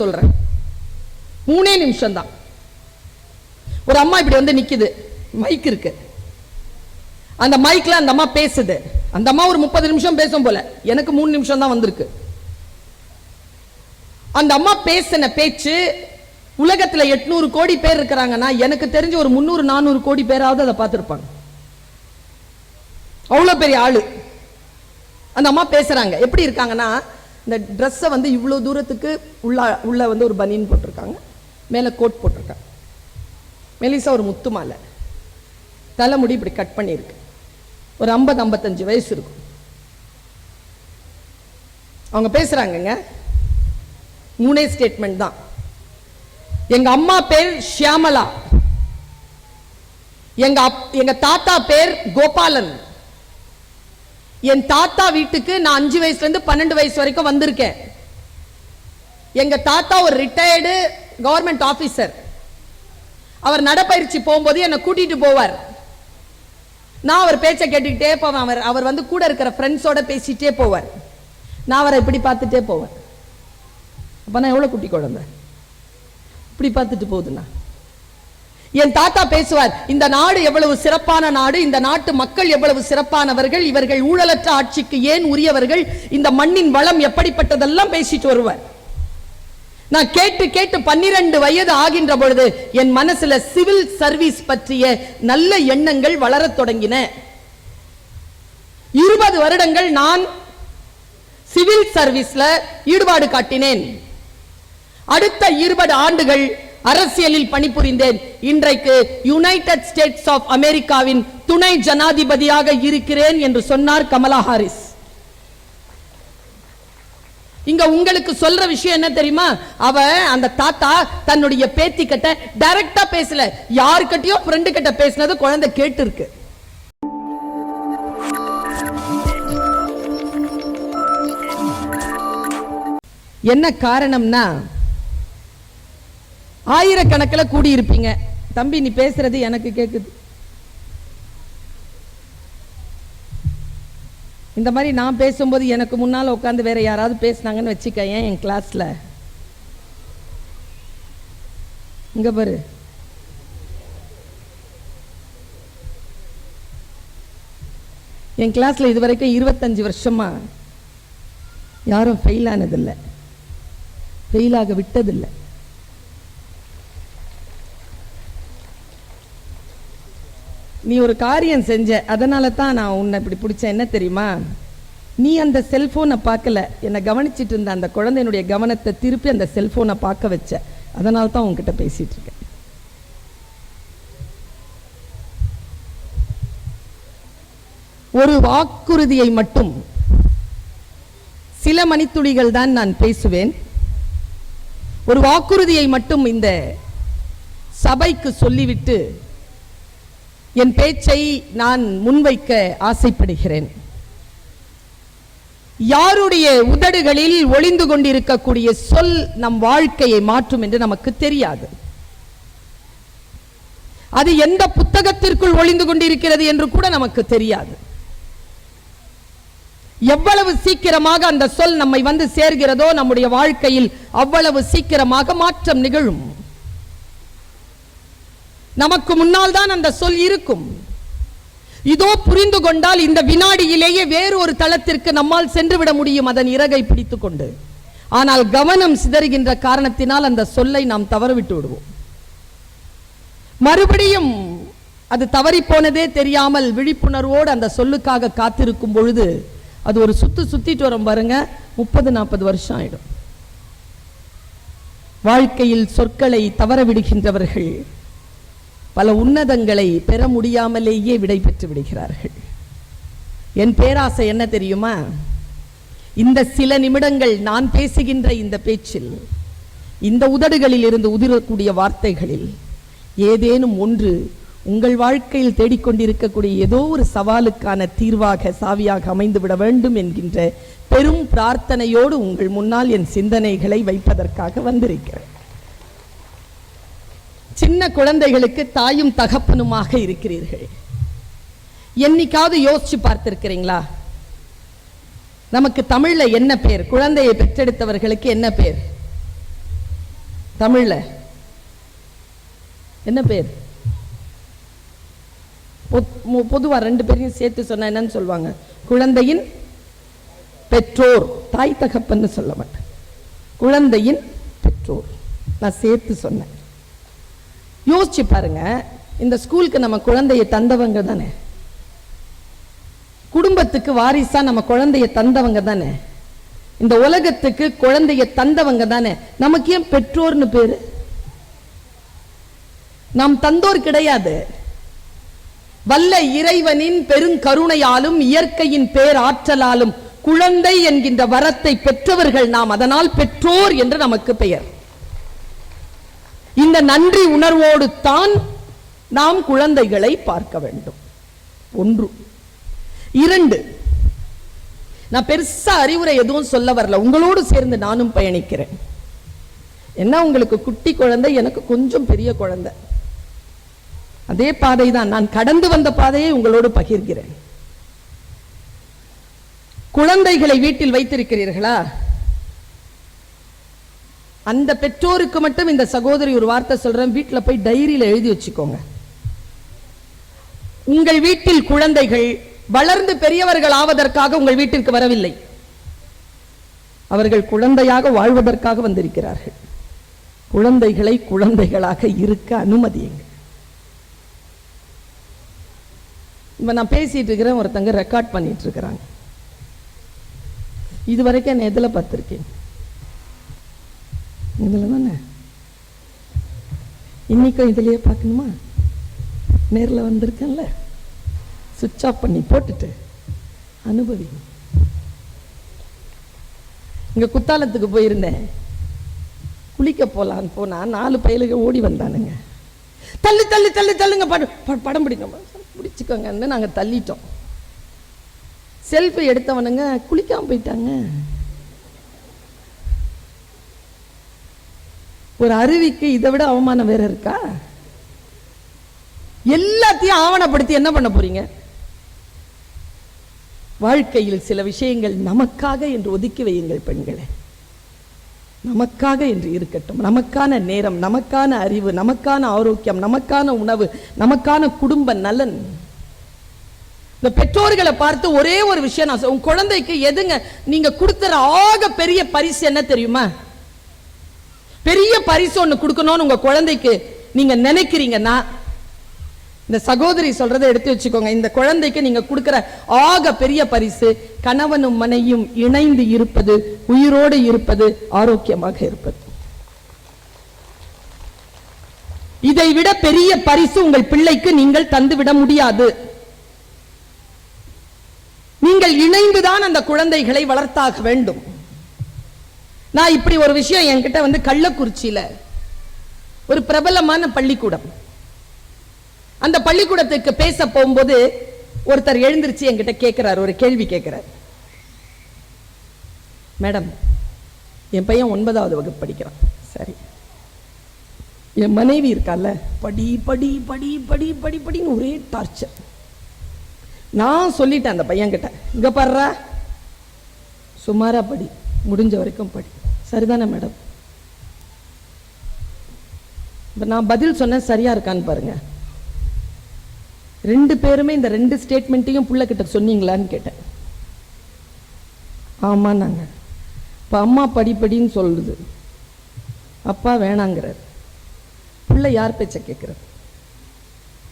சொல்றேன். மூணே நிமிஷம் தான் ஒரு அம்மா இப்படி வந்து நிக்குது. மைக் இருக்கு. அந்த மைக்ல அந்த அம்மா பேசுது. அந்த அம்மா ஒரு முப்பது நிமிஷம் பேசும் போல. எனக்கு மூணு நிமிஷம் தான் வந்திருக்கு. அந்த அம்மா பேசின பேச்சு உலகத்துல எட்நூறு கோடி பேர் இருக்கிறாங்கன்னா எனக்கு தெரிஞ்ச ஒரு முந்நூறு நானூறு கோடி பேராவது அதை பார்த்துருப்பாங்க. அவ்வளோ பெரிய ஆளு. அந்த அம்மா பேசுறாங்க. எப்படி இருக்காங்கன்னா இந்த ட்ரெஸ்ஸை வந்து இவ்வளோ தூரத்துக்கு உள்ள உள்ள வந்து ஒரு பனியன் போட்டிருக்காங்க. மேலே கோட் போட்டிருக்காங்க. மெலிசா ஒரு முத்து மாலை. தலைமுடி இப்படி கட் பண்ணியிருக்கு. ஒரு ஐம்பது ஐம்பத்தஞ்சு வயசு இருக்கும். அவங்க பேசுறாங்கங்க. மூணே ஸ்டேட்மெண்ட் தான். எங்க அம்மா பேர் ஷியாமலா. எங்க அப்- எங்க தாத்தா பேர் கோபாலன். என் தாத்தா வீட்டுக்கு நான் அஞ்சு வயசுல இருந்து பன்னெண்டு வயசு வரைக்கும் வந்திருக்கேன். எங்க தாத்தா ஒரு ரிட்டையர்டு கவர்மெண்ட் ஆபீசர் அவர் நடைப்பயிற்சி போகும்போது என்னை கூட்டிட்டு போவார். நான் அவர் பேச்சை கேட்டுக்கிட்டே போவேன். அவர் அவர் வந்து கூட இருக்கிற ஃப்ரெண்ட்ஸோட பேசிட்டே போவார். நான் அவரை இப்படி பார்த்துட்டே போவேன். அப்போ நான் எவ்வளோ குட்டி குழந்தை? இப்படி பார்த்துட்டு போகுதுண்ணா. என் தாத்தா பேசுவார் இந்த நாடு எவ்வளவு சிறப்பான நாடு இந்த நாட்டு மக்கள் எவ்வளவு சிறப்பானவர்கள் இவர்கள் ஊழலற்ற ஆட்சிக்கு ஏன் உரியவர்கள் இந்த மண்ணின் வளம் எப்படிப்பட்டதெல்லாம் பேசிட்டு வருவார். நான் கேட்டு கேட்டு பன்னிரண்டு வயது ஆகின்ற பொழுது என் மனசுல சிவில் சர்வீஸ் பற்றிய நல்ல எண்ணங்கள் வளரத் தொடங்கின. இருபது வருடங்கள் நான் சிவில் சர்வீஸ்ல ஈடுபாடு காட்டினேன். அடுத்த இருபது ஆண்டுகள் அரசியலில் பணிபுரிந்தேன். இன்றைக்கு யுனைடெட் ஸ்டேட்ஸ் ஆஃப் அமெரிக்காவின் துணை ஜனாதிபதியாக இருக்கிறேன் என்று சொன்னார் கமலா ஹாரிஸ். இங்க உங்களுக்கு சொல்ற விஷயம் என்ன தெரியுமா? அவ அந்த தாத்தா தன்னுடைய பேத்தி கிட்ட டைரக்டா பேசல. யாருக்கிட்டயோ ஃப்ரெண்டு கிட்ட பேசினது குழந்தை கேட்டு இருக்கு என்ன காரணம்னா ஆயிரக்கணக்கில் கூடி இருப்பீங்க தம்பி நீ பேசுறது எனக்கு கேட்குது இந்த மாதிரி நான் பேசும்போது எனக்கு முன்னால் உட்காந்து வேற யாராவது பேசினாங்கன்னு வச்சுக்க ஏன் என் கிளாஸ்ல இங்க பாரு. என் கிளாஸ்ல இது வரைக்கும் இருபத்தஞ்சு வருஷமா யாரும் ஃபெயில் ஆனதில்லை. ஃபெயில் ஆக விட்டதில்லை. நீ ஒரு காரியம் செஞ்ச அதனால தான் நான் உன்னை இப்படி பிடிச்சேன். என்ன தெரியுமா? நீ அந்த செல்போனை பார்க்கல. என்னை கவனிச்சிட்டு இருந்த அந்த குழந்தையினுடைய கவனத்தை திருப்பி அந்த செல்போனை பார்க்க வச்ச. அதனால தான் உங்ககிட்ட பேசிட்டு இருக்கேன். ஒரு வாக்குறுதியை மட்டும் சில மணித்துளிகள் தான் நான் பேசுவேன். ஒரு வாக்குறுதியை மட்டும் இந்த சபைக்கு சொல்லிவிட்டு என் பேச்சை நான் முன்வைக்க ஆசைப்படுகிறேன். யாருடைய உதடுகளில் ஒளிந்து கொண்டிருக்கக்கூடிய சொல் நம் வாழ்க்கையை மாற்றும் என்று நமக்கு தெரியாது. அது எந்த புத்தகத்திற்குள் ஒளிந்து கொண்டிருக்கிறது என்று கூட நமக்கு தெரியாது. எவ்வளவு சீக்கிரமாக அந்த சொல் நம்மை வந்து சேர்கிறதோ நம்முடைய வாழ்க்கையில் அவ்வளவு சீக்கிரமாக மாற்றம் நிகழும். நமக்கு முன்னால் தான் அந்த சொல் இருக்கும். இதோ புரிந்து கொண்டால் இந்த வினாடியிலேயே வேறு ஒரு தளத்திற்கு நம்மால் சென்று விட முடியும் அதன் இறகை பிடித்து கொண்டு ஆனால் கவனம் சிதறுகின்ற காரணத்தினால் அந்த சொல்லை நாம் தவறவிட்டு விடுவோம். மறுபடியும் அது தவறி போனதே தெரியாமல் விழிப்புணர்வோடு அந்த சொல்லுக்காக காத்திருக்கும் பொழுது அது ஒரு சுத்து சுத்திட்டு வரும் பாருங்க முப்பது நாற்பது வருஷம் ஆயிடும். வாழ்க்கையில் சொற்களை தவற விடுகின்றவர்கள் பல உன்னதங்களை பெற முடியாமலேயே விடை பெற்று விடுகிறார்கள். என் பேராசை என்ன தெரியுமா? இந்த சில நிமிடங்கள் நான் பேசுகின்ற இந்த பேச்சில் இந்த உதடுகளில் இருந்து உதிரக்கூடிய வார்த்தைகளில் ஏதேனும் ஒன்று உங்கள் வாழ்க்கையில் தேடிக்கொண்டிருக்கக்கூடிய ஏதோ ஒரு சவாலுக்கான தீர்வாக சாவியாக அமைந்து விட வேண்டும் என்கின்ற பெரும் பிரார்த்தனையோடு உங்கள் முன்னால் என் சிந்தனைகளை வைப்பதற்காக வந்திருக்கிறேன். சின்ன குழந்தைகளுக்கு தாயும் தகப்பனுமாக இருக்கிறீர்கள். என்னைக்காவது யோசிச்சு பார்த்திருக்கிறீங்களா? நமக்கு தமிழ்ல என்ன பேர்? குழந்தையை பெற்றெடுத்தவர்களுக்கு என்ன பேர்? தமிழ்ல. என்ன பேர்? பொத்- பொதுவா ரெண்டு பேரையும் சேர்த்து சொன்னா என்னன்னு சொல்லுவாங்க? குழந்தையின் பெற்றோர். தாய் தகப்பன்னு சொல்ல மாட்டேன். குழந்தையின் பெற்றோர். நான் சேர்த்து சொன்னேன். யோசிச்சு பாருங்க. இந்த ஸ்கூலுக்கு நம்ம குழந்தையை தந்தவங்க தானே? குடும்பத்துக்கு வாரிசா நம்ம குழந்தைய தந்தவங்க தானே? இந்த உலகத்துக்கு குழந்தைய தந்தவங்க தானே? நமக்கு ஏன் பெற்றோர்னு பேரு? நாம் தந்தோர் கிடையாது. வல்ல இறைவனின் பெருங்கருணையாலும் இயற்கையின் பேராற்றலாலும் குழந்தை என்கின்ற வரத்தை பெற்றவர்கள் நாம் அதனால் பெற்றோர் என்று நமக்கு பெயர். இந்த நன்றி உணர்வோடு தான் நாம் குழந்தைகளை பார்க்க வேண்டும். ஒன்று. இரண்டு நான் பெருசா அறிவுரை எதுவும் சொல்ல வரல. உங்களோடு சேர்ந்து நானும் பயணிக்கிறேன். என்ன உங்களுக்கு குட்டி குழந்தை? எனக்கு கொஞ்சம் பெரிய குழந்தை. அதே பாதை தான் நான் கடந்து வந்த பாதையை உங்களோடு பகிர்கிறேன். குழந்தைகளை வீட்டில் வைத்திருக்கிறீர்களா? அந்த பெற்றோருக்கு மட்டும் இந்த சகோதரி ஒரு வார்த்தை சொல்றேன். வீட்டுல போய் டைரியில எழுதி வச்சுக்கோங்க. உங்கள் வீட்டில் குழந்தைகள் வளர்ந்து பெரியவர்கள் ஆவதற்காக உங்கள் வீட்டிற்கு வரவில்லை. அவர்கள் குழந்தையாக வாழ்வதற்காக வந்திருக்கிறார்கள். குழந்தைகளை குழந்தைகளாக இருக்க அனுமதியுங்கள் இப்ப நான் பேசிட்டு இருக்கிறேன் ஒருத்தங்க ரெக்கார்ட் பண்ணிட்டு இருக்கிறாங்க. இது வரைக்கும் என்ன எதில் பார்த்திருக்கேன்? இதில் தானே இன்னைக்கும் இதுலேயே பார்க்கணுமா? நேரில் வந்திருக்கேன்ல. சுவிட்ச் ஆஃப் பண்ணி போட்டுட்டு அனுபவி. இங்கே குத்தாலத்துக்கு போயிருந்தேன். குளிக்க போகலான்னு போனால் நாலு பயலுக ஓடி வந்தானுங்க. தள்ளு தள்ளு தள்ளு தள்ளுங்க படம் ப- படம் பிடிக்க பிடிச்சிக்கோங்கன்னு நாங்கள் தள்ளிட்டோம். செல்ஃபி எடுத்தவனுங்க குளிக்காமல் போயிட்டாங்க. ஒரு அருவிக்கு இதை விட அவமானம் வேற இருக்கா? எல்லாத்தையும் ஆவணப்படுத்தி என்ன பண்ண போறீங்க? வாழ்க்கையில் சில விஷயங்கள் நமக்காக என்று ஒதுக்கி வையுங்கள் பெண்களை. நமக்காக என்று இருக்கட்டும். நமக்கான நேரம் நமக்கான அறிவு நமக்கான ஆரோக்கியம் நமக்கான உணவு நமக்கான குடும்ப நலன். இந்த பெற்றோர்களை பார்த்து ஒரே ஒரு விஷயம் நான் உன் உங்க குழந்தைக்கு எதுங்க? நீங்க கொடுத்துற ஆக பெரிய பரிசு என்ன தெரியுமா? பெரிய பரிசு ஒன்று கொடுக்கணும்னு உங்க குழந்தைக்கு நீங்க நினைக்கிறீங்கன்னா இந்த சகோதரி சொல்றதை எடுத்து வச்சுக்கோங்க. இந்த குழந்தைக்கு நீங்க கொடுக்கிற ஆக பெரிய பரிசு கணவனும் மனையும் இணைந்து இருப்பது உயிரோடு இருப்பது ஆரோக்கியமாக இருப்பது. இதை விட பெரிய பரிசு உங்கள் பிள்ளைக்கு நீங்கள் தந்துவிட முடியாது. நீங்கள் இணைந்துதான் அந்த குழந்தைகளை வளர்த்தாக வேண்டும். நான் இப்படி ஒரு விஷயம் என்கிட்ட வந்து கள்ளக்குறிச்சியில ஒரு பிரபலமான பள்ளிக்கூடம். அந்த பள்ளிக்கூடத்துக்கு பேச போகும்போது ஒருத்தர் எழுந்திருச்சு என்கிட்ட கேட்கிறார் ஒரு கேள்வி கேட்கிறார் மேடம் என் பையன் ஒன்பதாவது வகுப்பு படிக்கிறான். சரி. என் மனைவி இருக்கால படி படி படி படி படி படின்னு ஒரே டார்ச்சர் நான் சொல்லிட்டேன் அந்த பையன்கிட்ட இங்க பாருடா. சுமாரா படி முடிஞ்ச வரைக்கும் படி. சரிதானே மேடம்? இப்போ நான் பதில் சொன்னேன் சரியா இருக்கான்னு பாருங்க. ரெண்டு பேருமே இந்த ரெண்டு ஸ்டேட்மெண்ட்டையும் புள்ள கிட்ட சொன்னீங்களான்னு கேட்டேன். ஆமான்னாங்க. இப்போ அம்மா படிப்படின்னு சொல்லுது. அப்பா வேணாங்கிறார். பிள்ளை யார் பேச்ச கேட்குறது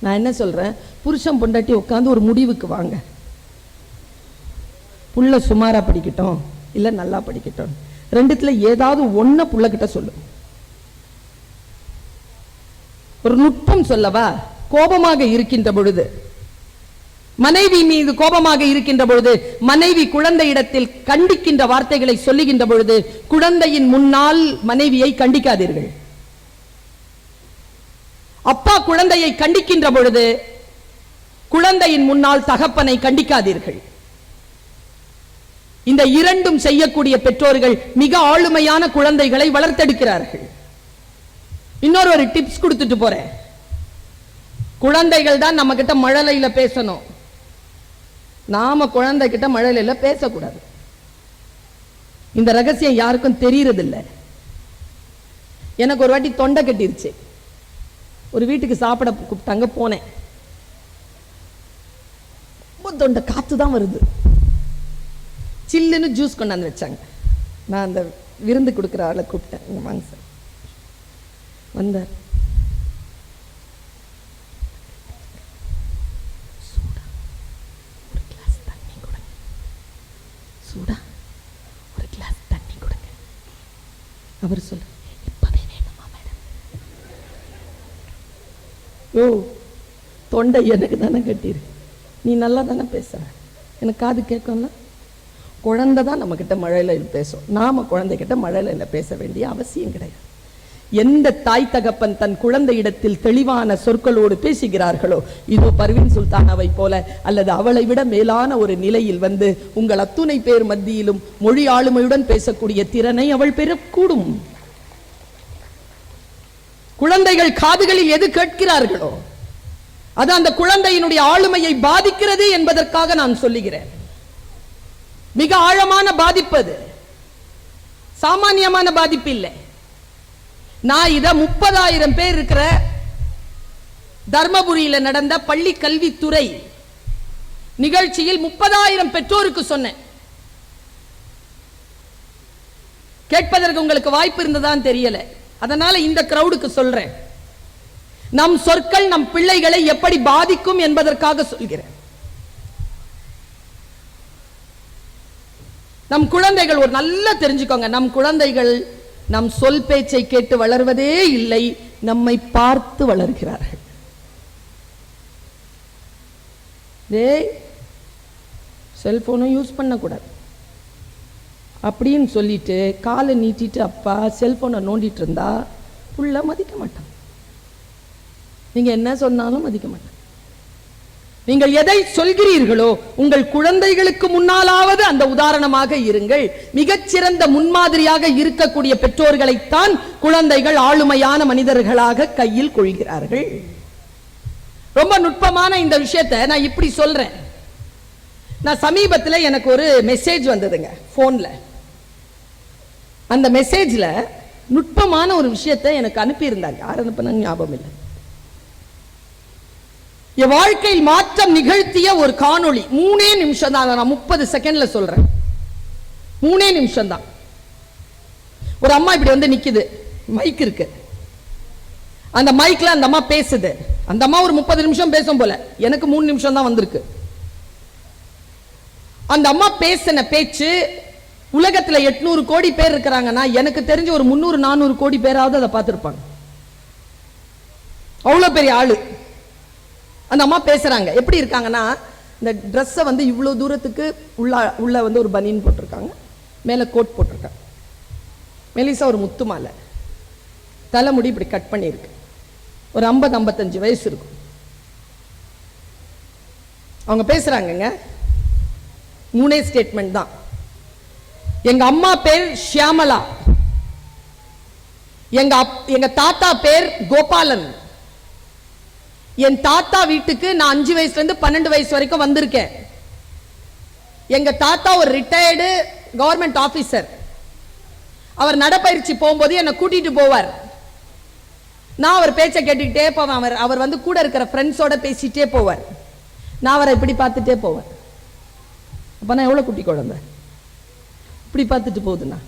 நான் என்ன சொல்றேன்? புருஷன் பொண்டாட்டி உட்காந்து ஒரு முடிவுக்கு வாங்க. புள்ள சுமாரா படிக்கட்டும் இல்லை நல்லா படிக்கட்டும். ரெண்டுத்துல ஏதாவது ஒன்ன புள்ளகிட்ட சொல்லு. ஒரு நுட்பம் சொல்லவா? கோபமாக இருக்கின்ற பொழுது. மனைவி மீது கோபமாக இருக்கின்ற பொழுது மனைவி குழந்தை இடத்தில் கண்டிக்கின்ற வார்த்தைகளை சொல்லுகின்ற பொழுது குழந்தையின் முன்னால் மனைவியை கண்டிக்காதீர்கள். அப்பா குழந்தையை கண்டிக்கின்ற பொழுது குழந்தையின் முன்னால் தகப்பனை கண்டிக்காதீர்கள். இந்த இரண்டும் செய்யக்கூடிய பெற்றோர்கள் மிக ஆளுமையான குழந்தைகளை வளர்த்தெடுக்கிறார்கள். இன்னொரு ஒரு டிப்ஸ் கொடுத்துட்டு போறேன். குழந்தைகள் தான் நம்ம கிட்ட மழலையில பேசணும். நாம குழந்தை கிட்ட மழலையில பேசக்கூடாது. இந்த ரகசியம் யாருக்கும் தெரியறதில்ல. எனக்கு ஒரு வாட்டி தொண்டை கட்டிருச்சு. ஒரு வீட்டுக்கு சாப்பிட கூப்பிட்டாங்க போனேன். ரொம்ப தொண்டை காத்து தான் வருது. சில்லுன்னு ஜூஸ் கொண்டாந்து வச்சாங்க. நான் அந்த விருந்து கொடுக்குற ஆளை கூப்பிட்டேன். இங்க வாங்க சார். வந்தார். சூடா. ஒரு கிளாஸ் தண்ணி கொடுங்க. சூடா. ஒரு கிளாஸ் தண்ணி கொடுங்க. அவர் சொல்லு இப்பவே வேணுமா மேடம் யோ தொண்டை எனக்கு தானே கட்டிரு நீ நல்லா தானே பேசுற. எனக்கு காது கேட்கும்ல? குழந்தை தான் நம்ம கிட்ட பேசும். நாம குழந்தைகிட்ட மழையில் பேச வேண்டிய அவசியம் கிடையாது. எந்த தாய் தகப்பன் தன் குழந்தையிடத்தில் தெளிவான சொற்களோடு பேசுகிறார்களோ இதோ பர்வின் சுல்தானாவை போல அல்லது அவளை விட மேலான ஒரு நிலையில் வந்து உங்கள் அத்துணை பேர் மத்தியிலும் மொழி ஆளுமையுடன் பேசக்கூடிய திறனை அவள் பெறக்கூடும். குழந்தைகள் காதுகளில் எது கேட்கிறார்களோ அது அந்த குழந்தையினுடைய ஆளுமையை பாதிக்கிறது என்பதற்காக நான் சொல்லுகிறேன். மிக ஆழமான பாதிப்பு அது. சாமானியமான பாதிப்பு இல்லை. நான் இத முப்பதாயிரம் பேர் இருக்கிற தர்மபுரியில நடந்த பள்ளி கல்வித்துறை நிகழ்ச்சியில் முப்பதாயிரம் பெற்றோருக்கு சொன்னேன். கேட்பதற்கு உங்களுக்கு வாய்ப்பு இருந்ததான் தெரியல. அதனால இந்த கிரௌடுக்கு சொல்றேன். நம் சொற்கள் நம் பிள்ளைகளை எப்படி பாதிக்கும் என்பதற்காக சொல்கிறேன். நம் குழந்தைகள் ஒரு நல்லா தெரிஞ்சுக்கோங்க. நம் குழந்தைகள் நம் சொல் பேச்சை கேட்டு வளர்வதே இல்லை நம்மை பார்த்து வளர்கிறார்கள். டேய் செல்போனும் யூஸ் பண்ணக்கூடாது. அப்படின்னு சொல்லிட்டு காலை நீட்டிட்டு அப்பா செல்போனை நோண்டிட்டு இருந்தா புள்ள மதிக்க மாட்டான். நீங்க என்ன சொன்னாலும் மதிக்க மாட்டான். நீங்கள் எதை சொல்கிறீர்களோ உங்கள் குழந்தைகளுக்கு முன்னாலாவது அந்த உதாரணமாக இருங்கள். மிகச்சிறந்த முன்மாதிரியாக இருக்கக்கூடிய பெற்றோர்களைத்தான் குழந்தைகள் ஆளுமையான மனிதர்களாக கையில் கொள்கிறார்கள். ரொம்ப நுட்பமான இந்த விஷயத்தை நான் இப்படி சொல்றேன். நான் சமீபத்தில் எனக்கு ஒரு மெசேஜ் வந்ததுங்க ஃபோனில் அந்த மெசேஜில் நுட்பமான ஒரு விஷயத்தை எனக்கு அனுப்பியிருந்தாங்க யார் அனுப்பின ஞாபகம் இல்லை. என் வாழ்க்கையில் மாற்றம் நிகழ்த்திய ஒரு காணொளி. மூணே நிமிஷம் தான் நான் முப்பது செகண்ட்ல சொல்றேன். மூணே நிமிஷம் தான் ஒரு அம்மா இப்படி வந்து நிக்குது. மைக் இருக்கு. அந்த மைக்ல அந்த அம்மா பேசுது. அந்த அம்மா ஒரு முப்பது நிமிஷம் பேசும் போல. எனக்கு மூணு நிமிஷம் தான் வந்திருக்கு. அந்த அம்மா பேசின பேச்சு உலகத்துல எட்நூறு கோடி பேர் இருக்கிறாங்கன்னா எனக்கு தெரிஞ்ச ஒரு முந்நூறு நானூறு கோடி பேராவது அதை பார்த்திருப்பாங்க. அவ்வளவு பெரிய ஆளு. அந்த அம்மா பேசுறாங்க. எப்படி இருக்காங்கன்னா இந்த ட்ரெஸ்ஸை வந்து இவ்வளோ தூரத்துக்கு உள்ள உள்ள வந்து ஒரு பனியன் போட்டிருக்காங்க. மேல கோட் போட்டிருக்காங்க. மெலிசா ஒரு முத்து மாலை. தலைமுடி இப்படி கட் பண்ணியிருக்கு. ஒரு ஐம்பது ஐம்பத்தஞ்சு வயசு இருக்கும். அவங்க பேசுறாங்கங்க. மூணே ஸ்டேட்மெண்ட் தான். எங்க அம்மா பேர் ஷியாமலா. எங்க அப்- எங்க தாத்தா பேர் கோபாலன். என் தாத்தா வீட்டுக்கு நான் அஞ்சு வயசுல இருந்து பன்னெண்டு வயசு வரைக்கும் வந்திருக்கேன். எங்க தாத்தா ஒரு ரிட்டையர்டு கவர்மெண்ட் ஆபீசர் அவர் நடைப்பயிற்சி போகும்போது என்னை கூட்டிட்டு போவார். நான் அவர் பேச்சை கேட்டுக்கிட்டே போவேன். அவர் அவர் வந்து கூட இருக்கிற ஃப்ரெண்ட்ஸோட பேசிட்டே போவார். நான் அவரை இப்படி பார்த்துட்டே போவேன். அப்ப நான் எவ்வளவு குட்டி குழந்தை? இப்படி பார்த்துட்டு போகுதுண்ணா.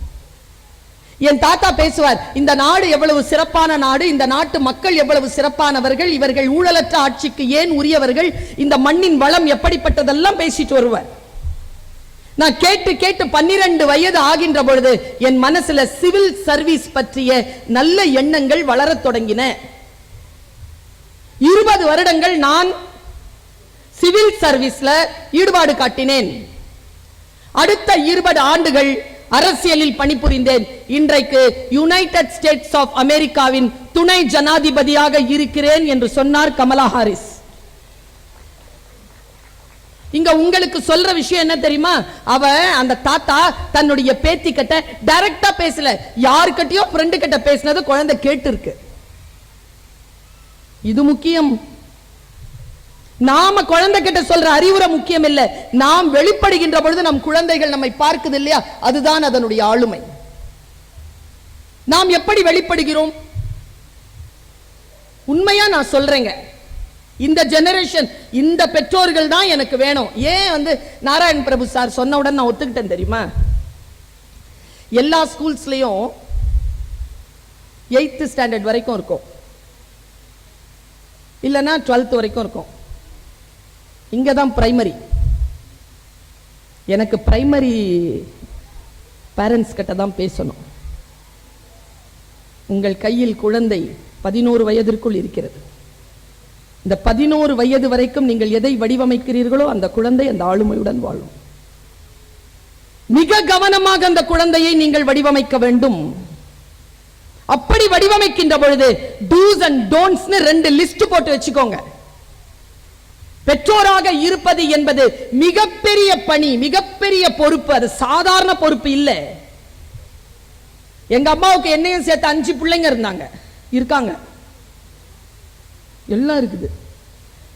என் தாத்தா பேசுவார் இந்த நாடு எவ்வளவு சிறப்பான நாடு இந்த நாட்டு மக்கள் எவ்வளவு சிறப்பானவர்கள் இவர்கள் ஊழலற்ற ஆட்சிக்கு ஏன் உரியவர்கள் இந்த மண்ணின் வளம் எப்படிப்பட்டதெல்லாம் பேசிட்டு வருவார். நான் கேட்டு கேட்டு பன்னிரண்டு வயது ஆகின்ற பொழுது என் மனசுல சிவில் சர்வீஸ் பற்றிய நல்ல எண்ணங்கள் வளரத் தொடங்கின. இருபது வருடங்கள் நான் சிவில் சர்வீஸ்ல ஈடுபாடு காட்டினேன். அடுத்த இருபது ஆண்டுகள் அரசியலில் பணிபுரிந்தேன். இன்றைக்கு யுனைடெட் ஸ்டேட்ஸ் ஆஃப் அமெரிக்காவின் துணை ஜனாதிபதியாக இருக்கிறேன் என்று சொன்னார் கமலா ஹாரிஸ். இங்க உங்களுக்கு சொல்ற விஷயம் என்ன தெரியுமா? அவ அந்த தாத்தா தன்னுடைய பேத்தி கிட்ட டைரக்டா பேசல. யாருக்கிட்டயோ ஃப்ரெண்டு கிட்ட பேசினது குழந்தை கேட்டு இருக்கு இது முக்கியம். நாம குழந்தை கிட்ட சொல்ற அறிவுரை முக்கியம் இல்ல நாம் வெளிப்படுகின்ற பொழுது நம் குழந்தைகள் நம்மை பார்க்குது இல்லையா? அதுதான் அதனுடைய ஆளுமை. நாம் எப்படி வெளிப்படுகிறோம்? உண்மையா நான் சொல்றேங்க. இந்த ஜெனரேஷன் இந்த பெற்றோர்கள் தான் எனக்கு வேணும். ஏன் வந்து நாராயண் பிரபு சார் சொன்ன உடனே நான் ஒத்துக்கிட்டேன் தெரியுமா? எல்லா ஸ்கூல்ஸ்லயும் எயித்து ஸ்டாண்டர்ட் வரைக்கும் இருக்கும். இல்லைன்னா டுவெல்த் வரைக்கும் இருக்கும். இங்கே தான் பிரைமரி எனக்கு பிரைமரி பேரண்ட்ஸ் கிட்ட தான் பேசணும். உங்கள் கையில் குழந்தை பதினோரு வயதிற்குள் இருக்கிறது. இந்த பதினோரு வயது வரைக்கும் நீங்கள் எதை வடிவமைக்கிறீர்களோ அந்த குழந்தை அந்த ஆளுமையுடன் வாழும். மிக கவனமாக அந்த குழந்தையை நீங்கள் வடிவமைக்க வேண்டும். அப்படி வடிவமைக்கின்ற பொழுது டூஸ் அண்ட் டோன்ட்ஸ்னு ரெண்டு லிஸ்ட் போட்டு வச்சுக்கோங்க. பெற்றோராக இருப்பது என்பது மிகப்பெரிய பணி மிகப்பெரிய பொறுப்பு. அது சாதாரண பொறுப்பு இல்லை. எங்க அம்மாவுக்கு என்னையும் சேர்த்து அஞ்சு பிள்ளைங்க இருந்தாங்க. இருக்காங்க. எல்லாம் இருக்குது.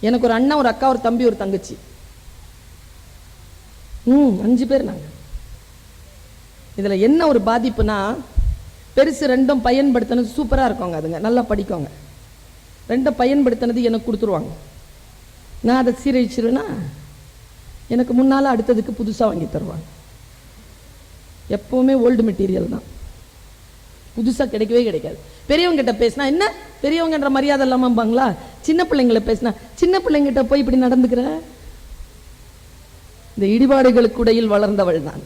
எனக்கு ஒரு அண்ணன் ஒரு அக்கா ஒரு தம்பி ஒரு தங்கச்சி. ம் அஞ்சு பேர் நாங்கள் இதுல என்ன ஒரு பாதிப்புனா பெருசு ரெண்டும் பயன்படுத்தினது சூப்பரா இருக்கோங்க அதுங்க. நல்லா படிக்கோங்க ரெண்டும் பயன்படுத்தினது எனக்கு கொடுத்துருவாங்க. நான் அதை சீரழிச்சிருவேன்னா எனக்கு முன்னால் அடுத்ததுக்கு புதுசாக வாங்கி தருவாங்க. எப்பவுமே ஓல்டு மெட்டீரியல் தான். புதுசாக கிடைக்கவே கிடைக்காது. பெரியவங்ககிட்ட பேசினா என்ன? பெரியவங்கன்ற மரியாதை இல்லாமம்பாங்களா சின்ன பிள்ளைங்களை பேசினா சின்ன பிள்ளைங்கிட்ட போய் இப்படி நடந்துக்கிற? இந்த இடிபாடுகளுக்கு இடையில் வளர்ந்தவள் தான்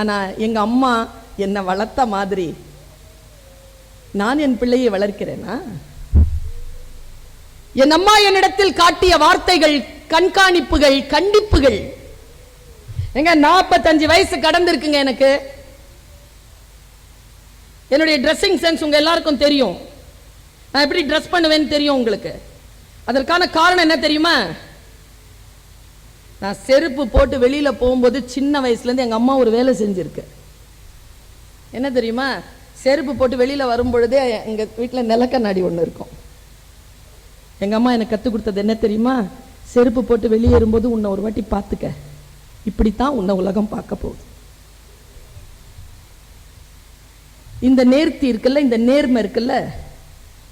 ஆனால் எங்கள் அம்மா என்னை வளர்த்த மாதிரி நான் என் பிள்ளையை வளர்க்கிறேனா? என் அம்மா என்னிடத்தில் காட்டிய வார்த்தைகள் கண்காணிப்புகள் கண்டிப்புகள். எங்க நாற்பத்தஞ்சு வயசு கடந்திருக்குங்க எனக்கு. என்னுடைய ட்ரெஸ்ஸிங் சென்ஸ் உங்க எல்லாருக்கும் தெரியும். நான் எப்படி ட்ரெஸ் பண்ணுவேன்னு தெரியும் உங்களுக்கு. அதற்கான காரணம் என்ன தெரியுமா? நான் செருப்பு போட்டு வெளியில போகும்போது சின்ன வயசுல இருந்து எங்க அம்மா ஒரு வேலை செஞ்சிருக்கு. என்ன தெரியுமா? செருப்பு போட்டு வெளியில வரும் பொழுதே எங்க வீட்டில் நிலக்கண்ணாடி ஒன்று இருக்கும். எங்க அம்மா எனக்கு கற்றுக் கொடுத்தது என்ன தெரியுமா? செருப்பு போட்டு வெளியேறும்போது உன்னை ஒரு வாட்டி பார்த்துக்க. இப்படித்தான் உன்னை உலகம் பார்க்க போகுது. இந்த நேர்த்தி இருக்குல்ல இந்த நேர்மை இருக்குல்ல?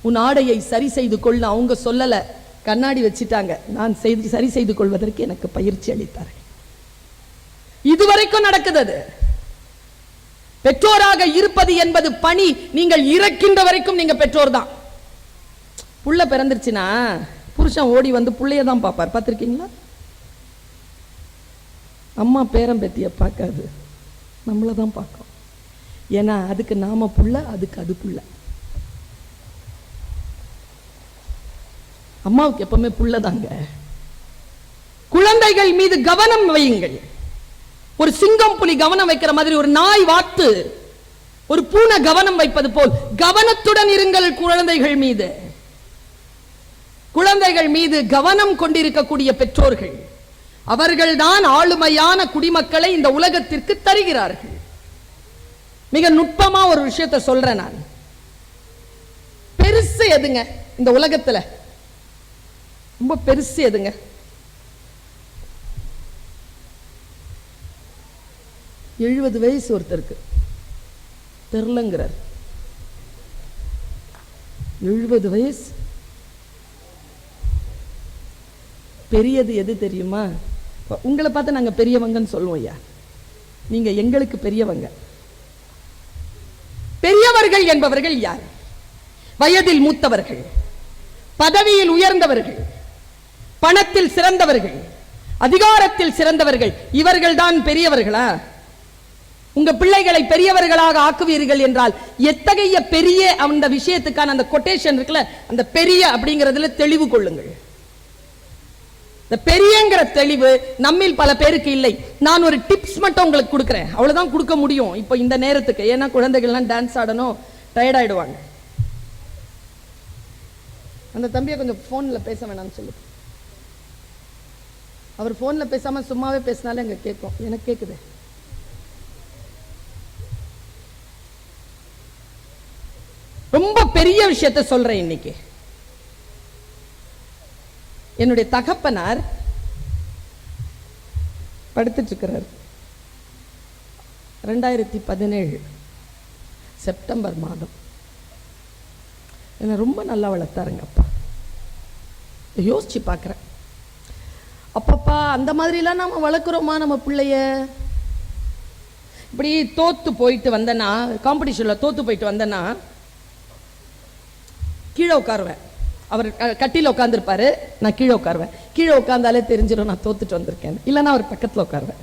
உன் ஆடையை சரி செய்து கொள்ள அவங்க சொல்லல. கண்ணாடி வச்சிட்டாங்க. நான் செய்து சரி செய்து கொள்வதற்கு எனக்கு பயிற்சி அளித்தார்கள். இதுவரைக்கும் நடக்குது அது. பெற்றோராக இருப்பது என்பது பணி. நீங்கள் இறக்கின்ற வரைக்கும் நீங்க பெற்றோர் தான். புள்ள பிறந்துருச்சுன்னா புருஷன் ஓடி வந்து பிள்ளைய தான் பார்ப்பார். பார்த்திருக்கீங்களா? அம்மா பேரம்பத்திய பார்க்காது. நம்மளை தான் பார்க்கும். ஏன்னா அதுக்கு நாம புள்ள அதுக்கு அது புள்ள. அம்மாவுக்கு எப்பவுமே புள்ளதாங்க குழந்தைகள் மீது கவனம் வையுங்கள். ஒரு சிங்கம் புலி கவனம் வைக்கிற மாதிரி ஒரு நாய் வாத்து ஒரு பூனை கவனம் வைப்பது போல் கவனத்துடன் இருங்கள் குழந்தைகள் மீது. குழந்தைகள் மீது கவனம் கொண்டிருக்கக்கூடிய பெற்றோர்கள் அவர்கள்தான் ஆளுமையான குடிமக்களை இந்த உலகத்திற்கு தருகிறார்கள். மிக நுட்பமா ஒரு விஷயத்தை சொல்றேன் நான். பெருசு எதுங்க இந்த உலகத்துல? ரொம்ப பெருசு எதுங்க? எழுபது வயசு ஒருத்தருக்கு. தெரிலங்கிறார். எழுபது வயசு. பெரியது எது தெரியுமா? உங்களை பார்த்து நாங்க பெரியவங்கன்னு சொல்லுவோம் ஐயா. நீங்க எங்களுக்கு பெரியவங்க. பெரியவர்கள் என்பவர்கள் யார்? வயதில் மூத்தவர்கள் பதவியில் உயர்ந்தவர்கள் பணத்தில் சிறந்தவர்கள் அதிகாரத்தில் சிறந்தவர்கள் இவர்கள்தான் பெரியவர்களா? உங்க பிள்ளைகளை பெரியவர்களாக ஆக்குவீர்கள் என்றால் எத்தகைய பெரிய அந்த விஷயத்துக்கான அந்த கொட்டேஷன் இருக்குல்ல அந்த பெரிய அப்படிங்கிறதுல தெளிவு கொள்ளுங்கள். இந்த பெரியங்கிற தெளிவு நம்மில் பல பேருக்கு இல்லை. நான் ஒரு டிப்ஸ் மட்டும் உங்களுக்கு கொடுக்குறேன். அவ்வளோதான் கொடுக்க முடியும். இப்போ இந்த நேரத்துக்கு. ஏன்னா குழந்தைகள்லாம் டான்ஸ் ஆடணும். டயர்ட் ஆயிடுவாங்க. அந்த தம்பியை கொஞ்சம் ஃபோனில் பேச வேணாம்னு சொல்லு. அவர் ஃபோனில் பேசாம சும்மாவே பேசினாலே எங்கள் கேட்கும். எனக்கு கேட்குது ரொம்ப பெரிய விஷயத்த சொல்றேன் இன்னைக்கு. என்னுடைய தகப்பனார் படுத்துட்டு இருக்கிறார் ரெண்டாயிரத்தி பதினேழு செப்டம்பர் மாதம். என்னை ரொம்ப நல்லா வளர்த்தாருங்க அப்பா. யோசிச்சு பார்க்குறேன். அப்பப்பா அந்த மாதிரிலாம் நம்ம வளர்க்குறோமா நம்ம பிள்ளைய? இப்படி தோத்து போயிட்டு வந்தேன்னா காம்படிஷனில் தோத்து போயிட்டு வந்தேன்னா கீழே உட்காருவேன். அவர் க- கட்டில உட்காந்துருப்பாரு நான் கீழே உட்காருவேன். கீழே உட்காந்தாலே தெரிஞ்சிடும் நான் தோத்துட்டு வந்திருக்கேன் இல்லைன்னா அவர் பக்கத்தில் உட்காருவேன்.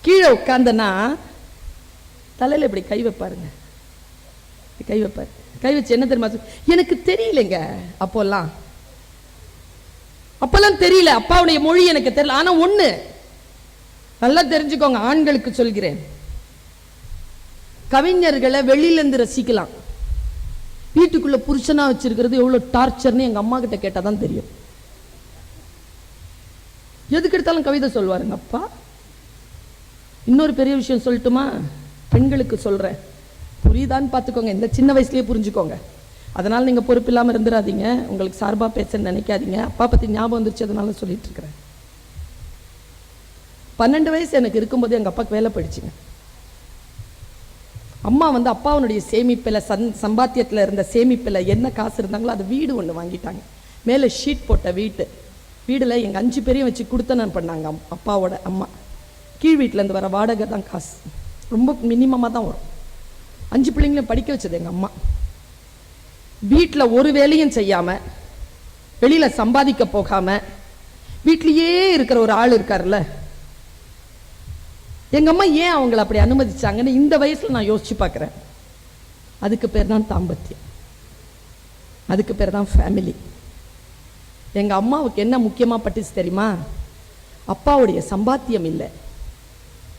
கீழே உட்காந்தனா தலையில் இப்படி கை வைப்பாருங்க. கை வைப்பாரு. கை வச்சு என்ன தெரியுமா எனக்கு தெரியலைங்க அப்போல்லாம். அப்பெல்லாம் தெரியல அப்பாவுடைய மொழி எனக்கு தெரியல. ஆனா ஒண்ணு நல்லா தெரிஞ்சுக்கோங்க ஆண்களுக்கு சொல்கிறேன். கவிஞர்களை வெளியிலேருந்து ரசிக்கலாம். வீட்டுக்குள்ள புருஷனா வச்சிருக்கிறது எவ்வளவு டார்ச்சர்னு எங்க அம்மா கிட்ட கேட்டாதான் தெரியும். எதுக்கு எடுத்தாலும் கவிதை சொல்வாருங்க அப்பா இன்னொரு பெரிய விஷயம் சொல்லட்டுமா? பெண்களுக்கு சொல்றேன். புரியுதான்னு பார்த்துக்கோங்க. இந்த சின்ன வயசுலயே புரிஞ்சுக்கோங்க. அதனால நீங்க பொறுப்பு இல்லாமல் இருந்துடாதீங்க உங்களுக்கு சார்பா பேச நினைக்காதீங்க. அப்பா பத்தி ஞாபகம் வந்துருச்சு அதனால சொல்லிட்டு இருக்கிறேன். பன்னெண்டு வயசு எனக்கு இருக்கும்போது எங்க அப்பாவுக்கு வேலை போயிடுச்சுங்க. அம்மா வந்து அப்பாவுடைய சேமிப்பில் சன் சம்பாத்தியத்தில் இருந்த சேமிப்பில் என்ன காசு இருந்தாங்களோ அது வீடு ஒன்று வாங்கிட்டாங்க. மேலே ஷீட் போட்ட வீட்டு. வீடில் எங்கள் அஞ்சு பேரையும் வச்சு கொடுத்தன பண்ணாங்க அம்- அப்பாவோட அம்மா. கீழ் வீட்டிலேருந்து வர வாடகை தான் காசு. ரொம்ப மினிமமாக தான் வரும். அஞ்சு பிள்ளைங்களையும் படிக்க வச்சது எங்கள் அம்மா. வீட்டில் ஒரு வேலையும் செய்யாமல் வெளியில் சம்பாதிக்க போகாமல் வீட்லேயே இருக்கிற ஒரு ஆள் இருக்கார்ல எங்கள் அம்மா ஏன் அவங்கள அப்படி அனுமதிச்சாங்கன்னு இந்த வயசில் நான் யோசிச்சு பார்க்குறேன். அதுக்கு பேர் தான் தாம்பத்தியம். அதுக்கு பேர் தான் ஃபேமிலி எங்கள் அம்மாவுக்கு என்ன முக்கியமாக பட்டுச்சு தெரியுமா? அப்பாவுடைய சம்பாத்தியம் இல்லை.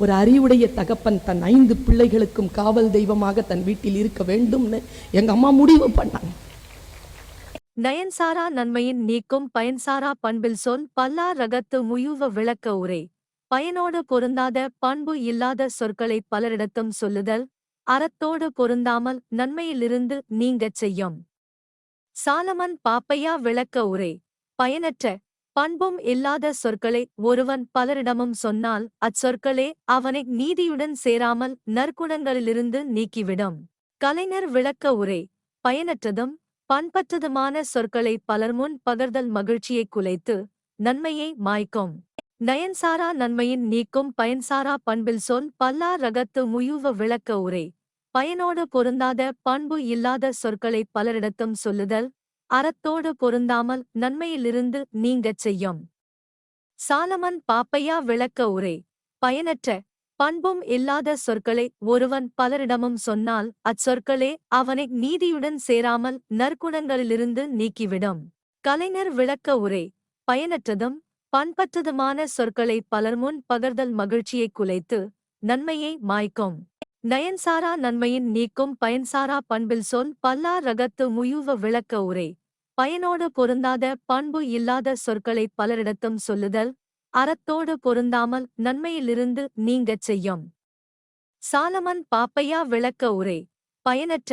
ஒரு அறிவுடைய தகப்பன் தன் ஐந்து பிள்ளைகளுக்கும் காவல் தெய்வமாக தன் வீட்டில் இருக்க வேண்டும்னு எங்கள் அம்மா முடிவு பண்ணாங்க. நயன்சாரா நன்மையின் நீக்கும் பயன்சாரா பண்பில் சொல் பல்லா ரகத்து முயுவ விளக்க உரை. பயனோடு பொருந்தாத பண்பு இல்லாத சொற்களை பலரிடத்தும் சொல்லுதல் அறத்தோடு பொருந்தாமல் நன்மையிலிருந்து நீங்கச் செய்யும். சாலமன் பாப்பையா விளக்க உரை பயனற்ற பண்பும் இல்லாத சொற்களை ஒருவன் பலரிடமும் சொன்னால் அச்சொற்களே அவனை நீதியுடன் சேராமல் நற்குணங்களிலிருந்து நீக்கிவிடும். கலைஞர் விளக்க உரை பயனற்றதும் பண்பற்றதுமான சொற்களை பலர்முன் பகர்தல் மகிழ்ச்சியைக் குலைத்து நன்மையை மாய்க்கும். நயன்சாரா நன்மையின் நீக்கும் பயன்சாரா பண்பில் சொல் பல்லா ரகத்து முயுவ விளக்க உரை. பயனோடு பொருந்தாத பண்பு இல்லாத சொற்களை பலரிடத்தும் சொல்லுதல். அறத்தோடு பொருந்தாமல் நன்மையிலிருந்து நீங்கச் செய்யும். சாலமன் பாப்பையா விளக்க உரை. பயனற்ற பண்பும் இல்லாத சொற்களை ஒருவன் பலரிடமும் சொன்னால் அச்சொற்களே அவனை நீதியுடன் சேராமல் நற்குணங்களிலிருந்து நீக்கிவிடும். கலைஞர் விளக்க உரை. பயனற்றதும் பண்பற்றதுமான சொற்களை பலர்முன் பகர்தல் மகிழ்ச்சியைக் குலைத்து நன்மையை மாய்க்கும். நயன்சாரா நன்மையின் நீக்கும் பயன்சாரா பண்பில் சொல் பல்லா ரகத்து முயுவ விளக்க உரை. பயனோடு பொருந்தாத பண்பு இல்லாத சொற்களை பலரிடத்தும் சொல்லுதல் அறத்தோடு பொருந்தாமல் நன்மையிலிருந்து நீங்கச் செய்யும். சாலமன் பாப்பையா விளக்க உரை. பயனற்ற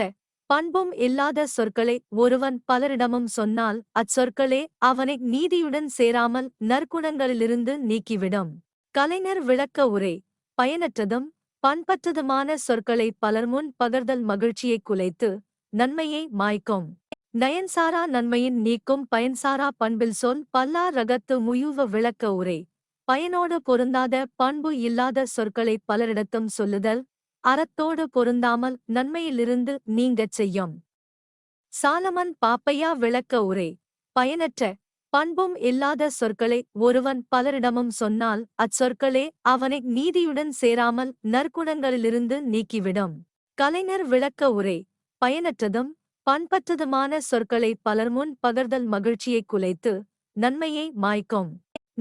பண்பும் இல்லாத சொற்களை ஒருவன் பலரிடமும் சொன்னால் அச்சொற்களே அவனை நீதியுடன் சேராமல் நற்குணங்களிலிருந்து நீக்கிவிடும். கலைஞர் விளக்க உரை பயனற்றதும் பண்பற்றதுமான சொற்களை பலர்முன் பகர்தல் மகிழ்ச்சியைக் குலைத்து நன்மையை மாய்க்கும். நயன்சாரா நன்மையின் நீக்கும் பயன்சாரா பண்பில் சொல் பல்லா ரகத்து முயுவ விளக்க உரை பயனோடு பொருந்தாத பண்பு இல்லாத சொற்களை பலரிடத்தும் சொல்லுதல் அறத்தோடு பொருந்தாமல் நன்மையிலிருந்து நீங்கச் செய்யும். சாலமன் பாப்பையா விளக்க உரை. பயனற்ற பண்பும் இல்லாத சொற்களை ஒருவன் பலரிடமும் சொன்னால் அச்சொற்களே அவனை நீதியுடன் சேராமல் நற்குணங்களிலிருந்து நீக்கிவிடும். கலைஞர் விளக்க உரை. பயனற்றதும் பண்பற்றதுமான சொற்களை பலர்முன் பகர்தல் மகிழ்ச்சியைக் குலைத்து நன்மையை மாய்க்கும்.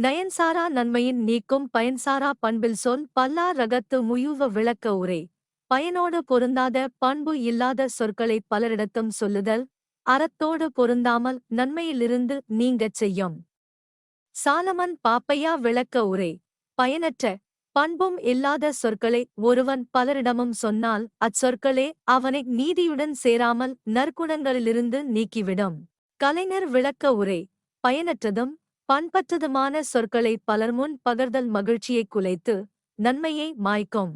நயன்சாரா நன்மையின் நீக்கும் பயன்சாரா பண்பில் சொல் பல்லா ரகத்து முயுவ விளக்க உரை. பயனோடு பொருந்தாத பண்பு இல்லாத சொற்களை பலரிடத்தும் சொல்லுதல் அறத்தோடு பொருந்தாமல் நன்மையிலிருந்து நீங்கச் செய்யும். சாலமன் பாப்பையா விளக்க உரை பயனற்ற பண்பும் இல்லாத சொற்களை ஒருவன் பலரிடமும் சொன்னால் அச்சொற்களே அவனை நீதியுடன் சேராமல் நற்குணங்களிலிருந்து நீக்கிவிடும். கலைஞர் விளக்க உரை பயனற்றதும் பண்பற்றதுமான சொற்களை பலர்முன் பகர்தல் மகிழ்ச்சியைக் குலைத்து நன்மையை மாய்க்கும்.